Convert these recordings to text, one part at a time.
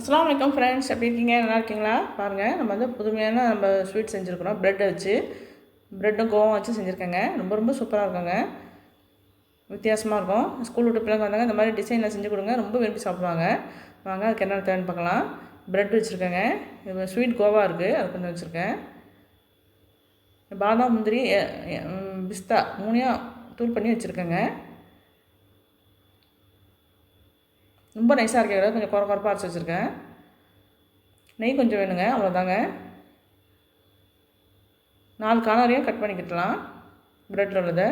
அஸ்லாம் வலைக்கம் ஃப்ரெண்ட்ஸ் எப்படி இருக்கீங்க? நல்லா இருக்கீங்களா? பாருங்கள் நம்ம வந்து புதுமையான நம்ம ஸ்வீட் செஞ்சுருக்கிறோம். ப்ரெட்டை வச்சு ப்ரெட்டும் கோவம் வச்சு செஞ்சுருக்கேங்க. ரொம்ப ரொம்ப சூப்பராக இருக்குங்க. வித்தியாசமாக இருக்கும். ஸ்கூல் விட்டு பிள்ளைங்க வந்தாங்க இந்த மாதிரி டிசைனில் செஞ்சு கொடுங்க. ரொம்ப விரும்பி சாப்பிடுவாங்க. வாங்க அதுக்கு என்ன தேவைன்னு பார்க்கலாம். ப்ரெட் வச்சுருக்கேங்க. இது ஸ்வீட் கோவா இருக்குது அது கொஞ்சம் வச்சுருக்கேன். பாதாம் முந்திரி பிஸ்தா மூணையும் தூள் பண்ணி வச்சுருக்கேங்க. ரொம்ப நைஸாக இருக்க கொஞ்சம் குறை குறப்பாக அரைச்சி வச்சுருக்கேன். நெய் கொஞ்சம் வேணுங்க அவ்வளோதாங்க நாலு காலரையும் கட் பண்ணிக்கிட்டலாம் ப்ரெட்டில் உள்ளதை.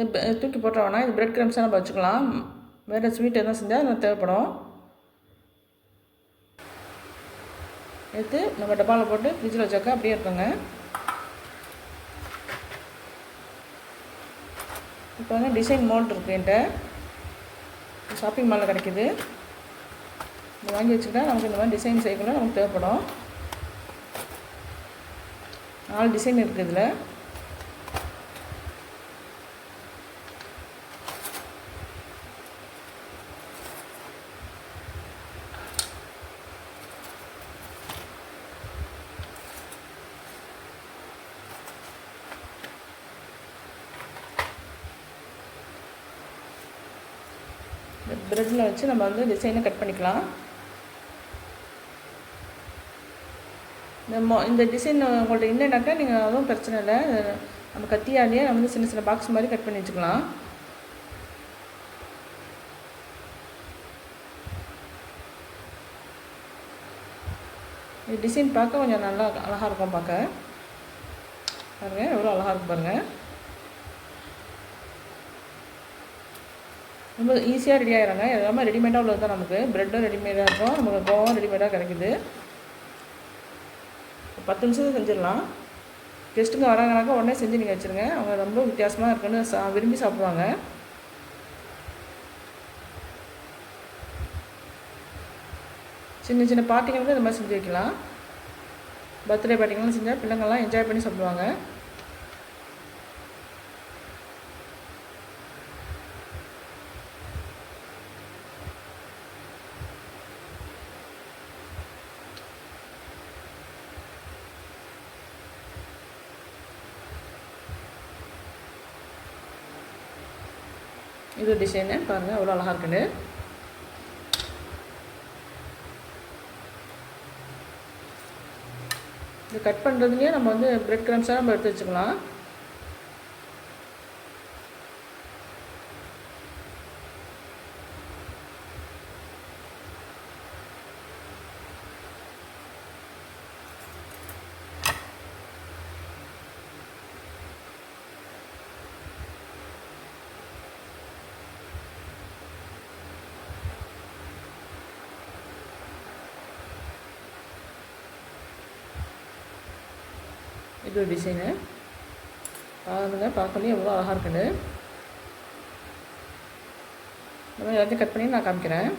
இது தூக்கி போட்டோம்னா வேணாம் இது ப்ரெட் கிரம்ஸாக நம்ம வச்சுக்கலாம். வேறு ஸ்வீட் எதுவும் செஞ்சால் அது தேவைப்படும். எடுத்து நம்ம டப்பாவில் போட்டு ஃப்ரிட்ஜில் வச்சாக்கா அப்படியே இருக்குங்க. இப்போ வந்து டிசைன் மோல்ட் இருக்குது என்கிட்ட. ஷாப்பிங் மாலில் கிடைக்கிது. இது வாங்கி வச்சுக்கிட்டா நமக்கு இந்த மாதிரி டிசைன் செய்யக்குள்ள நமக்கு தேவைப்படும். நாலு டிசைன் இருக்குது இதில். ப்ரெட்டில் வச்சு நம்ம வந்து டிசைனை கட் பண்ணிக்கலாம். இந்த மொ இந்த டிசைன் உங்கள்ட்ட இல்லைனாக்கா நீங்கள் அதுவும் பிரச்சனை இல்லை. நம்ம கத்தியாலேயே நம்ம வந்து சின்ன சின்ன பாக்ஸ் மாதிரி கட் பண்ணி வச்சுக்கலாம். இது டிசைன் பார்க்க கொஞ்சம் நல்லா அழகாக இருக்கும் பார்க்க. பாருங்கள் எவ்வளோ அழகாக இருக்கும் பாருங்கள் ரொம்ப ஈஸியாக ரெடி ஆகிறாங்க எல்லாமே ரெடிமேடாக உள்ளது தான் நமக்கு. ப்ரெட்டும் ரெடிமேடாக இருக்கும். நமக்கு கோவம் ரெடிமேடாக கிடைக்குது. பத்து நிமிஷத்தில் செஞ்சிடலாம். கெஸ்ட்டுங்க வராங்கனாக்கா உடனே செஞ்சு நீங்கள் வச்சுருங்க. அவங்க ரொம்ப வித்தியாசமாக இருக்குன்னு சா விரும்பி சாப்பிடுவாங்க. சின்ன சின்ன பார்ட்டிங்களுக்கு இந்த மாதிரி செஞ்சு வைக்கலாம். பர்த்டே பார்ட்டிங்கெல்லாம் செஞ்சால் பிள்ளைங்கள்லாம் என்ஜாய் பண்ணி சாப்பிடுவாங்க. இது டிசைனு பாருங்கள் அவ்வளோ அழகாக இருக்குன்னு. இது கட் பண்ணுறதுலேயே நம்ம வந்து பிரெட் கிரம்ஸாக நம்ம எடுத்து வச்சுக்கலாம். இது ஒரு டிசைனு பாருங்க பார்க்கணும் எவ்வளோ அழகாக இருக்குன்னு இந்த மாதிரி எல்லாத்தையும் கட் பண்ணி நான் காமிக்கிறேன்.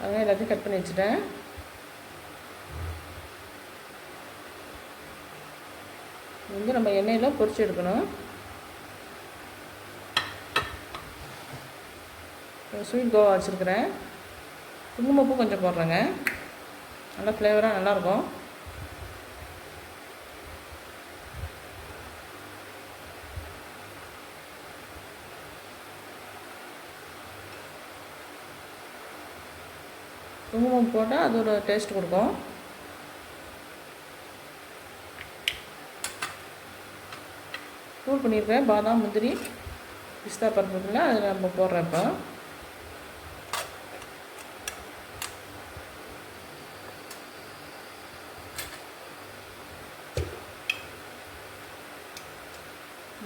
அதனால் எல்லாத்தையும் கட் பண்ணி வச்சுட்டேன். வந்து நம்ம எண்ணெயில் பொரிச்சு எடுக்கணும். ஸ்வீட் கோவா வச்சுருக்கிறேன். குங்குமப்பூ கொஞ்சம் போடுறேங்க. நல்லா ஃப்ளேவராக நல்லாயிருக்கும். குங்குமம் போட்டால் அது ஒரு டேஸ்ட் கொடுக்கும். தூள் பண்ணியிருக்கேன். பாதாம் முந்திரி பிஸ்தா பருப்பு அதில் நம்ம போடுறேன்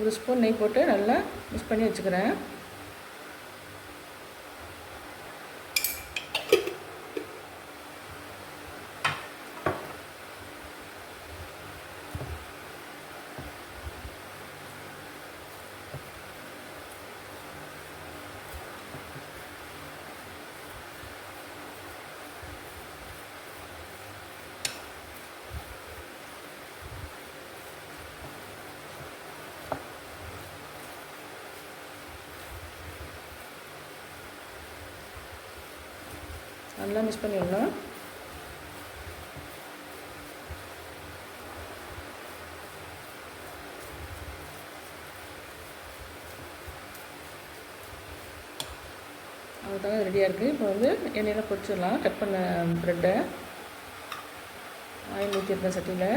ஒரு ஸ்பூன் நெய் போட்டு நல்லா மிக்ஸ் பண்ணி வச்சுக்கிறேன். நல்லா மிக்ஸ் பண்ணிடலாம். அதுக்காக ரெடியாக இருக்குது இப்போ வந்து எண்ணெயில் பொரிச்சிடலாம். கட் பண்ண ப்ரெட்டை ஆயில் ஊற்றிருக்கேன் சட்டியில்.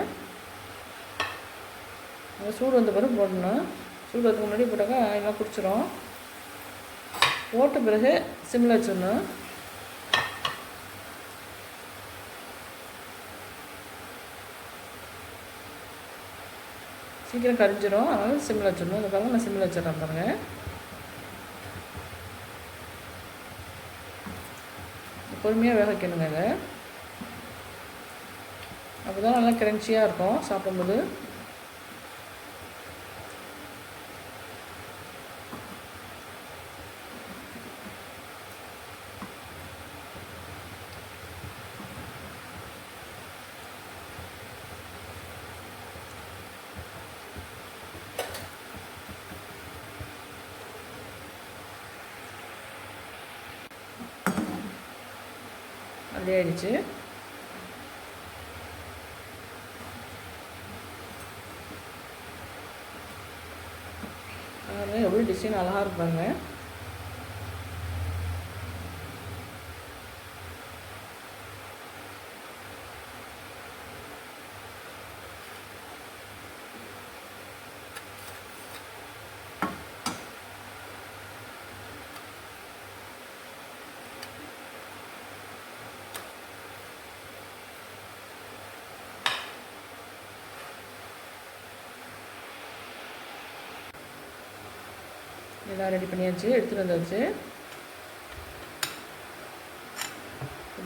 அது சூடு வந்த பிறகு போடணும். சூடு வரதுக்கு முன்னாடி போட்டாக்கா ஆயிலாம் குடிச்சிடும் போட்ட பிறகு சிம்மில் வச்சிடணும். சீக்கிரம் கரிஞ்சிடும் அதனால் சிம்மில் வச்சிடணும் அதுக்காக நான் சிம்மில் வச்சிடறேன் பாருங்கள் பொறுமையாக வேக வைக்கணுங்க இதை. அப்போ தான் நல்லா கிரன்ச்சியாக இருக்கும் சாப்பிடும்போது. ரெடி ஆயிடுச்சு எவ்வளோ டிசைன் அழகாக இருப்பாங்க. எல்லாம் ரெடி பண்ணியாச்சு எடுத்துகிட்டு வந்தாச்சு.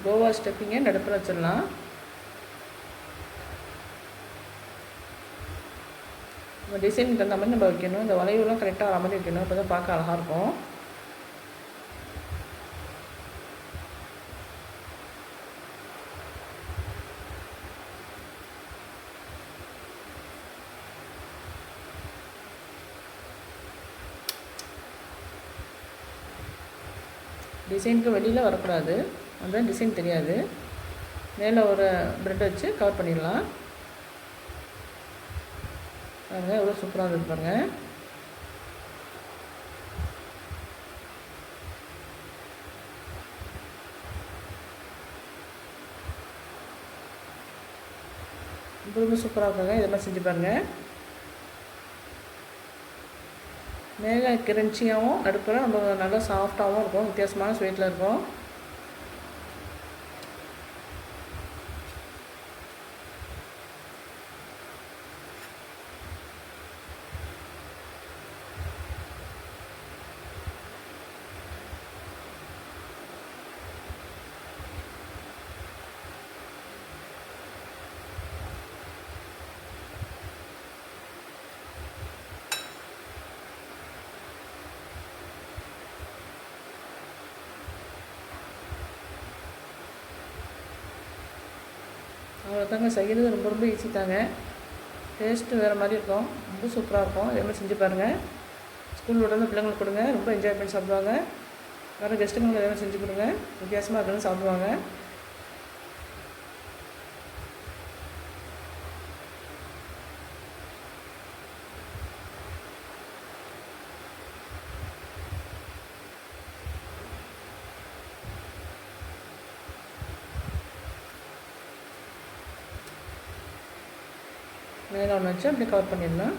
கோவா ஸ்டெப்பிங்கை நடுப்புற வச்சிடலாம். நம்ம டிசைனுக்கு தகுந்த மாதிரி நம்ம வைக்கணும். இந்த வளைவுலாம் கரெக்டாக வர மாதிரி வைக்கணும். அப்போ தான் பார்க்க அழகாக இருக்கும். டிசைனுக்கு வெளியில் வரக்கூடாது. அந்த டிசைன் தெரியாது. மேலே ஒரு ப்ரெட் வச்சு கவர் பண்ணிடலாம். பாருங்கள் எவ்வளோ சூப்பராக இருக்குது பாருங்கள் ரொம்ப ரொம்ப சூப்பராக இருக்குங்க. இதெல்லாம் செஞ்சு பாருங்கள் மேலே கிரன்ச்சியாகவும் நடுப்புற நம்ம நல்லா சாஃப்டாகவும் இருக்கும் வித்தியாசமான ஸ்வீட்டில் இருக்கும். அவ்வளோதாங்க செய்கிறது ரொம்ப ரொம்ப ஈஸி தாங்க. டேஸ்ட்டு வேறு மாதிரி இருக்கும். ரொம்ப சூப்பராக இருக்கும். இதே மாதிரி செஞ்சு பாருங்கள் ஸ்கூல் விட்டு பிள்ளைங்களுக்கு கொடுங்க. ரொம்ப என்ஜாய் பண்ணி சாப்பிடுவாங்க. வேறு கெஸ்ட்டுங்களுக்கு இதே மாதிரி செஞ்சு கொடுங்க. வித்தியாசமாக இருக்குன்னு சாப்பிடுவாங்க. மேலே ஒன்று வச்சு அப்படி கவர் பண்ணிடலாம்.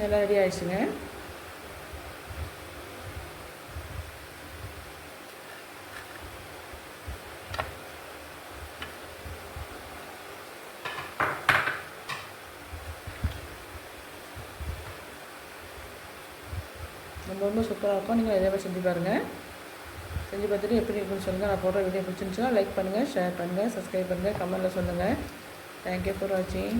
நல்லா ரெடி ஆயிடுச்சுங்க. ரொம்ப சூப்பராக இருக்கும். நீங்கள் இதே செஞ்சு பாருங்கள் செஞ்சு பார்த்துட்டு எப்படி இருக்குன்னு சொல்லுங்கள் நான் போடுற வீடியோ பிடிச்சிருந்துச்சுன்னா லைக் பண்ணுங்கள் ஷேர் பண்ணுங்கள் சப்ஸ்கிரைப் பண்ணுங்கள் கமெண்ட்டில் சொல்லுங்கள் தேங்க்யூ ஃபார் வாட்சிங்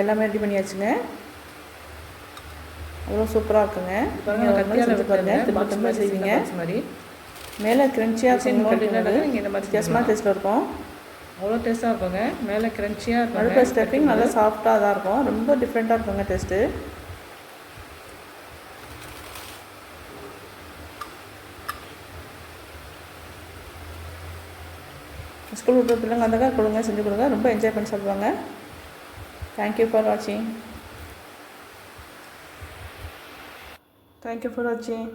எல்லாமே ரெடி பண்ணியாச்சுங்க. அவ்வளோ சூப்பராக இருக்குங்க. திரும்ப திரும்ப செய்வீங்க. மாதிரி. மேலே கிரன்ச்சியாக நீங்கள் இந்த மாதிரி வித்தியாசமாக டேஸ்ட்டில் இருக்கும். அவ்வளோ டேஸ்ட்டாக இருக்குங்க. மேலே கிரன்ச்சியாக இருக்கும் நடுவில் ஸ்டெப்பிங் நல்லா சாஃப்டாக தான் இருக்கும். ரொம்ப டிஃப்ரெண்ட்டாக இருக்குங்க டேஸ்ட்டு ஸ்கூல் விட்டு பிள்ளைங்க வந்தாக்கா கொடுங்க செஞ்சு கொடுங்க. ரொம்ப என்ஜாய் பண்ணி சாப்பிடுவாங்க தேங்க்யூ ஃபார் வாட்சிங் தேங்க்யூ ஃபார் வாட்சிங்